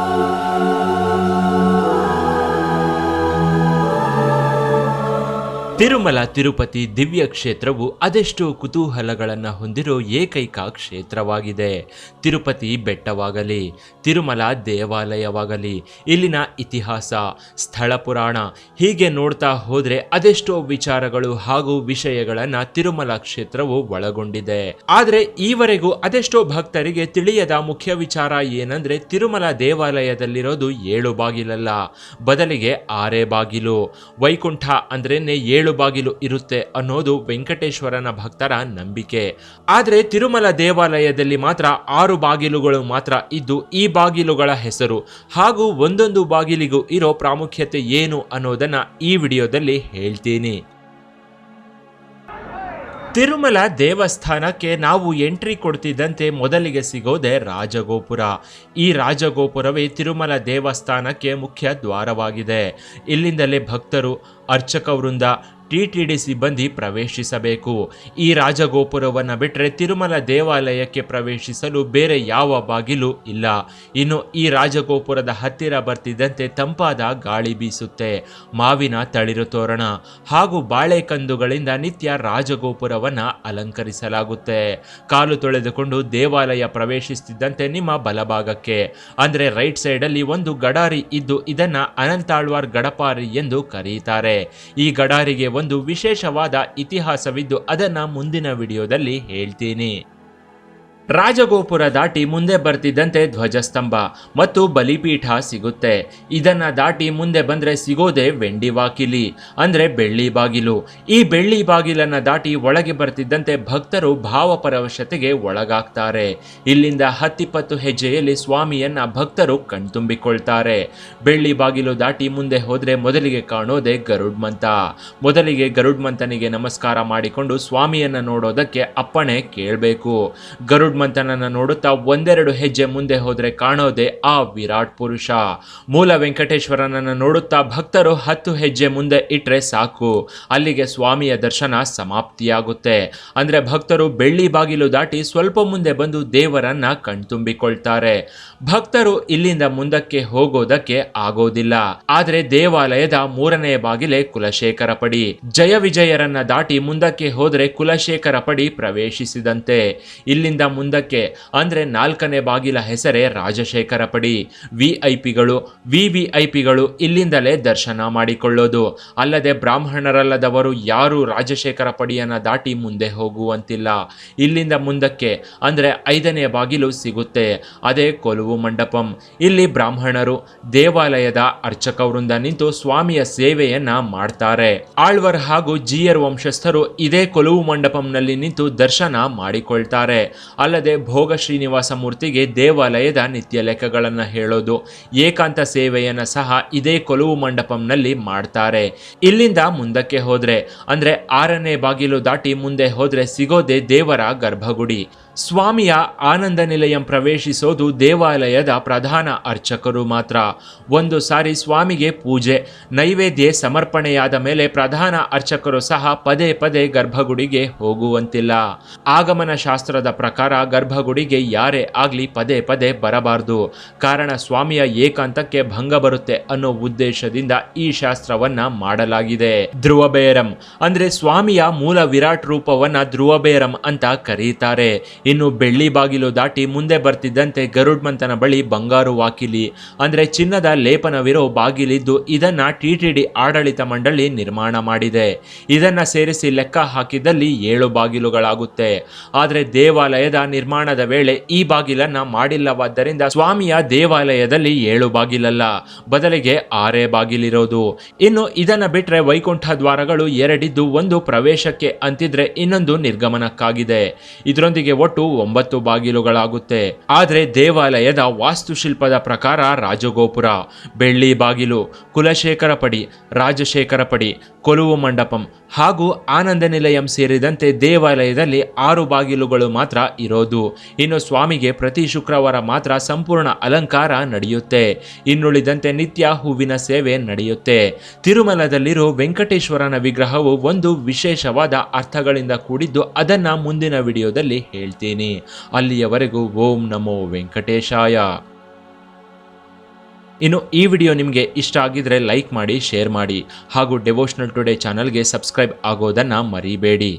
Música Tirumala, Tirupati ದಿವ್ಯ ಕ್ಷೇತ್ರವು ಅದೆಷ್ಟೋ ಕುತೂಹಲಗಳನ್ನು ಹೊಂದಿರೋ ಏಕೈಕ ಕ್ಷೇತ್ರವಾಗಿದೆ. ತಿರುಪತಿ ಬೆಟ್ಟವಾಗಲಿ, ತಿರುಮಲ ದೇವಾಲಯವಾಗಲಿ, ಇಲ್ಲಿನ ಇತಿಹಾಸ, ಸ್ಥಳ ಪುರಾಣ ಹೀಗೆ ನೋಡ್ತಾ ಹೋದ್ರೆ ಅದೆಷ್ಟೋ ವಿಚಾರಗಳು ಹಾಗೂ ವಿಷಯಗಳನ್ನು ತಿರುಮಲ ಕ್ಷೇತ್ರವು ಒಳಗೊಂಡಿದೆ. ಆದರೆ ಈವರೆಗೂ ಅದೆಷ್ಟೋ ಭಕ್ತರಿಗೆ ತಿಳಿಯದ ಮುಖ್ಯ ವಿಚಾರ ಏನಂದ್ರೆ ತಿರುಮಲ ದೇವಾಲಯದಲ್ಲಿರೋದು ಏಳು ಬಾಗಿಲಲ್ಲ, ಬದಲಿಗೆ ಆರೇ ಬಾಗಿಲು. ವೈಕುಂಠ ಅಂದ್ರೇನೆ ಏಳು ಬಾಗಿಲು ಇರುತ್ತೆ ಅನ್ನೋದು ವೆಂಕಟೇಶ್ವರನ ಭಕ್ತರ ನಂಬಿಕೆ. ಆದರೆ ತಿರುಮಲ ದೇವಾಲಯದಲ್ಲಿ ಮಾತ್ರ ಆರು ಬಾಗಿಲುಗಳು ಮಾತ್ರ ಇದ್ದು ಈ ಬಾಗಿಲುಗಳ ಹೆಸರು. ಹಾಗೂ ಒಂದೊಂದು ಬಾಗಿಲಿಗೂ ಇರೋ ಪ್ರಾಮುಖ್ಯತೆ ಏನು ಅನ್ನೋದನ್ನ ಈ ವಿಡಿಯೋದಲ್ಲಿ ಹೇಳ್ತೀನಿ. ತಿರುಮಲ ದೇವಸ್ಥಾನಕ್ಕೆ ನಾವು ಎಂಟ್ರಿ ಕೊಡ್ತಿದ್ದಂತೆ ಮೊದಲಿಗೆ ಸಿಗೋದೆ ರಾಜಗೋಪುರ. ಈ ರಾಜಗೋಪುರವೇ ತಿರುಮಲ ದೇವಸ್ಥಾನಕ್ಕೆ ಮುಖ್ಯ ದ್ವಾರವಾಗಿದೆ. ಇಲ್ಲಿಂದಲೇ ಭಕ್ತರು, ಅರ್ಚಕ ವೃಂದ ಟಿ ಟಿ ಡಿ ಸಿಬ್ಬಂದಿ ಪ್ರವೇಶಿಸಬೇಕು. ಈ ರಾಜಗೋಪುರವನ್ನು ಬಿಟ್ಟರೆ ತಿರುಮಲ ದೇವಾಲಯಕ್ಕೆ ಪ್ರವೇಶಿಸಲು ಬೇರೆ ಯಾವ ಬಾಗಿಲು ಇಲ್ಲ. ಇನ್ನು ಈ ರಾಜಗೋಪುರದ ಹತ್ತಿರ ಬರ್ತಿದ್ದಂತೆ ತಂಪಾದ ಗಾಳಿ ಬೀಸುತ್ತೆ. ಮಾವಿನ ತಳಿರು ತೋರಣ ಹಾಗೂ ಬಾಳೆಕಂದುಗಳಿಂದ ನಿತ್ಯ ರಾಜಗೋಪುರವನ್ನು ಅಲಂಕರಿಸಲಾಗುತ್ತೆ. ಕಾಲು ತೊಳೆದುಕೊಂಡು ದೇವಾಲಯ ಪ್ರವೇಶಿಸುತ್ತಿದ್ದಂತೆ ನಿಮ್ಮ ಬಲಭಾಗಕ್ಕೆ. ಅಂದರೆ ರೈಟ್ ಸೈಡಲ್ಲಿ ಒಂದು ಗಡಾರಿ ಇದ್ದು ಇದನ್ನ ಅನಂತಾಳ್ವಾರ್ ಗಡಪಾರಿ ಎಂದು ಕರೆಯುತ್ತಾರೆ ಈ ಗಡಾರಿಗೆ ಒಂದು ವಿಶೇಷವಾದ ಇತಿಹಾಸವಿದ್ದು ಅದನ್ನ ಮುಂದಿನ ವಿಡಿಯೋದಲ್ಲಿ ಹೇಳ್ತೀನಿ. ರಾಜಗೋಪುರ ದಾಟಿ ಮುಂದೆ ಬರ್ತಿದ್ದಂತೆ ಧ್ವಜಸ್ತಂಭ ಮತ್ತು ಬಲಿಪೀಠ ಸಿಗುತ್ತೆ. ಇದನ್ನ ದಾಟಿ ಮುಂದೆ ಬಂದ್ರೆ ಸಿಗೋದೆ ವೆಂಡಿ ವಾಕಿಲಿ ಅಂದ್ರೆ ಬೆಳ್ಳಿ ಬಾಗಿಲು. ಈ ಬೆಳ್ಳಿ ಬಾಗಿಲನ್ನ ದಾಟಿ ಒಳಗೆ ಬರ್ತಿದ್ದಂತೆ ಭಕ್ತರು ಭಾವಪರವಶತೆಗೆ ಒಳಗಾಗ್ತಾರೆ. ಇಲ್ಲಿಂದ ಹತ್ತಿಪ್ಪತ್ತು ಹೆಜ್ಜೆಯಲ್ಲಿ ಸ್ವಾಮಿಯನ್ನ ಭಕ್ತರು ಕಣ್ತುಂಬಿಕೊಳ್ತಾರೆ. ಬೆಳ್ಳಿ ಬಾಗಿಲು ದಾಟಿ ಮುಂದೆ ಹೋದ್ರೆ ಮೊದಲಿಗೆ ಕಾಣೋದೆ ಗರುಡ್ಮಂತ. ಮೊದಲಿಗೆ ಗರುಡ್ಮಂತನಿಗೆ ನಮಸ್ಕಾರ ಮಾಡಿಕೊಂಡು ಸ್ವಾಮಿಯನ್ನ ನೋಡೋದಕ್ಕೆ ಅಪ್ಪಣೆ ಕೇಳಬೇಕು. ಗರುಡ್ ಹನುಮಂತನನ್ನ ನೋಡುತ್ತಾ ಒಂದೆರಡು ಹೆಜ್ಜೆ ಮುಂದೆ ಹೋದರೆ ಕಾಣೋದೆ ಆ ವಿರಾಟ್ ಪುರುಷ. ಮೂಲ ವೆಂಕಟೇಶ್ವರನನ್ನ ನೋಡುತ್ತಾ ಭಕ್ತರು ಹತ್ತು ಹೆಜ್ಜೆ ಮುಂದೆ ಇಟ್ರೆ ಸಾಕು. ಅಲ್ಲಿಗೆ ಸ್ವಾಮಿಯ ದರ್ಶನ ಸಮಾಪ್ತಿಯಾಗುತ್ತೆ. ಅಂದ್ರೆ ಭಕ್ತರು ಬೆಳ್ಳಿ ಬಾಗಿಲು ದಾಟಿ ಸ್ವಲ್ಪ ಮುಂದೆ ಬಂದು ದೇವರನ್ನ ಕಣ್ತುಂಬಿಕೊಳ್ತಾರೆ. ಭಕ್ತರು ಇಲ್ಲಿಂದ ಮುಂದಕ್ಕೆ ಹೋಗೋದಕ್ಕೆ ಆಗೋದಿಲ್ಲ. ಆದರೆ ದೇವಾಲಯದ ಮೂರನೇ ಬಾಗಿಲೆ ಕುಲಶೇಖರ ಪಡಿ ಜಯ ವಿಜಯರನ್ನ ದಾಟಿ ಮುಂದಕ್ಕೆ ಹೋದರೆ ಕುಲಶೇಖರ ಪಡಿ ಪ್ರವೇಶಿಸಿದಂತೆ. ಇಲ್ಲಿಂದ ಮುಂದಕ್ಕೆ. ಅಂದ್ರೆ ನಾಲ್ಕನೇ ಬಾಗಿಲ ಹೆಸರೇ ರಾಜಶೇಖರ ಪಡಿ ವಿ ಐ ಇಲ್ಲಿಂದಲೇ ದರ್ಶನ ಮಾಡಿಕೊಳ್ಳೋದು. ಅಲ್ಲದೆ ಬ್ರಾಹ್ಮಣರಲ್ಲದವರು ಯಾರು ರಾಜಶೇಖರ ಪಡಿಯನ್ನು ದಾಟಿ ಮುಂದೆ ಹೋಗುವಂತಿಲ್ಲ. ಇಲ್ಲಿಂದ ಮುಂದಕ್ಕೆ, ಅಂದ್ರೆ ಐದನೇ ಬಾಗಿಲು ಸಿಗುತ್ತೆ. ಅದೇ ಕೊಲುವು ಮಂಟಪಂ. ಇಲ್ಲಿ ಬ್ರಾಹ್ಮಣರು ದೇವಾಲಯದ ಅರ್ಚಕ ವೃಂದ ನಿಂತು ಸ್ವಾಮಿಯ ಸೇವೆಯನ್ನ ಮಾಡ್ತಾರೆ. ಆಳ್ವರ್ ಹಾಗೂ ಜಿಯರ್ ವಂಶಸ್ಥರು ಇದೇ ಕೊಲುವು ಮಂಡಪಂನಲ್ಲಿ ನಿಂತು ದರ್ಶನ ಮಾಡಿಕೊಳ್ತಾರೆ. ಅಲ್ಲದೆ ಭೋಗ ಶ್ರೀನಿವಾಸ ಮೂರ್ತಿಗೆ ದೇವಾಲಯದ ನಿತ್ಯ ಲೆಕ್ಕಗಳನ್ನು ಹೇಳೋದು. ಏಕಾಂತ ಸೇವೆಯನ್ನು ಸಹ ಇದೇ ಕೊಲುವು ಮಂಟಪಂನಲ್ಲಿ ಮಾಡ್ತಾರೆ. ಇಲ್ಲಿಂದ ಮುಂದಕ್ಕೆ ಹೋದ್ರೆ, ಅಂದ್ರೆ ಆರನೇ ಬಾಗಿಲು ದಾಟಿ ಮುಂದೆ ಹೋದ್ರೆ ಸಿಗೋದೆ ದೇವರ ಗರ್ಭಗುಡಿ. ಸ್ವಾಮಿಯ ಆನಂದ ನಿಲಯಂ ಪ್ರವೇಶಿಸೋದು ದೇವಾಲಯದ ಪ್ರಧಾನ ಅರ್ಚಕರು ಮಾತ್ರ. ಒಂದು ಸಾರಿ ಸ್ವಾಮಿಗೆ ಪೂಜೆ, ನೈವೇದ್ಯ ಸಮರ್ಪಣೆಯಾದ ಮೇಲೆ ಪ್ರಧಾನ ಅರ್ಚಕರು ಸಹ ಪದೇ ಪದೇ ಗರ್ಭಗುಡಿಗೆ ಹೋಗುವಂತಿಲ್ಲ. ಆಗಮನ ಶಾಸ್ತ್ರದ ಪ್ರಕಾರ ಗರ್ಭಗುಡಿಗೆ ಯಾರೇ ಆಗಲಿ ಪದೇ ಪದೇ ಬರಬಾರದು. ಕಾರಣ ಸ್ವಾಮಿಯ ಏಕಾಂತಕ್ಕೆ ಭಂಗ ಬರುತ್ತೆ ಅನ್ನೋ ಉದ್ದೇಶದಿಂದ ಈ ಶಾಸ್ತ್ರವನ್ನ ಮಾಡಲಾಗಿದೆ. ಧ್ರುವಬೇರಂ. ಅಂದ್ರೆ ಸ್ವಾಮಿಯ ಮೂಲ ವಿರಾಟ್ ರೂಪವನ್ನ ಧ್ರುವಬೇರಂ ಅಂತ ಕರೀತಾರೆ. ಇನ್ನು ಬೆಳ್ಳಿ ಬಾಗಿಲು ದಾಟಿ ಮುಂದೆ ಬರ್ತಿದ್ದಂತೆ ಗರುಡ್ಮಂತನ ಬಳಿ ಬಂಗಾರು ವಾಕಿಲಿ. ಅಂದ್ರೆ ಚಿನ್ನದ ಲೇಪನವಿರೋ ಬಾಗಿಲಿದ್ದು ಇದನ್ನ ಟಿ ಟಿ ಆಡಳಿತ ಮಂಡಳಿ ನಿರ್ಮಾಣ ಮಾಡಿದೆ. ಇದನ್ನ ಸೇರಿಸಿ ಲೆಕ್ಕ ಹಾಕಿದಲ್ಲಿ ಏಳು ಬಾಗಿಲುಗಳಾಗುತ್ತೆ. ಆದರೆ ದೇವಾಲಯದ ನಿರ್ಮಾಣದ ವೇಳೆ ಈ ಬಾಗಿಲನ್ನ ಮಾಡಿಲ್ಲವಾದ್ದರಿಂದ ಸ್ವಾಮಿಯ ದೇವಾಲಯದಲ್ಲಿ ಏಳು ಬಾಗಿಲಲ್ಲ, ಬದಲಿಗೆ ಆರೇ ಬಾಗಿಲಿರೋದು. ಇನ್ನು ಇದನ್ನ ಬಿಟ್ರೆ ವೈಕುಂಠ ದ್ವಾರಗಳು ಎರಡಿದ್ದು ಒಂದು ಪ್ರವೇಶಕ್ಕೆ ಅಂತಿದ್ರೆ ಇನ್ನೊಂದು ನಿರ್ಗಮನಕ್ಕಾಗಿದೆ. ಇದರೊಂದಿಗೆ ಒಟ್ಟು ಒಂಬತ್ತು ಬಾಗಿಲುಗಳಾಗುತ್ತೆ. ಆದರೆ ದೇವಾಲಯದ ವಾಸ್ತುಶಿಲ್ಪದ ಪ್ರಕಾರ ರಾಜಗೋಪುರ, ಬೆಳ್ಳಿ ಬಾಗಿಲು ಕುಲಶೇಖರ ಪಡಿ ರಾಜಶೇಖರ ಪಡಿ ಕೊಲುವು ಮಂಟಪಂ ಹಾಗೂ ಆನಂದ ನಿಲಯಂ ಸೇರಿದಂತೆ ದೇವಾಲಯದಲ್ಲಿ ಆರು ಬಾಗಿಲುಗಳು ಮಾತ್ರ ಇರೋದು. ಇನ್ನು ಸ್ವಾಮಿಗೆ ಪ್ರತಿ ಶುಕ್ರವಾರ ಮಾತ್ರ ಸಂಪೂರ್ಣ ಅಲಂಕಾರ ನಡೆಯುತ್ತೆ. ಇನ್ನುಳಿದಂತೆ ನಿತ್ಯ ಹೂವಿನ ಸೇವೆ ನಡೆಯುತ್ತೆ. ತಿರುಮಲದಲ್ಲಿರೋ ವೆಂಕಟೇಶ್ವರನ ವಿಗ್ರಹವು ಒಂದು ವಿಶೇಷವಾದ ಅರ್ಥಗಳಿಂದ ಕೂಡಿದ್ದು ಅದನ್ನು ಮುಂದಿನ ವಿಡಿಯೋದಲ್ಲಿ ಹೇಳ್ತೀನಿ. ಅಲ್ಲಿಯವರೆಗೂ ಓಂ ನಮೋ ವೆಂಕಟೇಶಾಯ. ಇನ್ನು ಈ ವಿಡಿಯೋ ನಿಮಗೆ ಇಷ್ಟ ಆಗಿದ್ರೆ ಲೈಕ್ ಮಾಡಿ, ಶೇರ್ ಮಾಡಿ ಹಾಗೂ ಡೆವೋಷನಲ್ ಟುಡೇ ಚಾನಲ್ಗೆ ಸಬ್ಸ್ಕ್ರೈಬ್ ಆಗೋದನ್ನು ಮರಿಬೇಡಿ.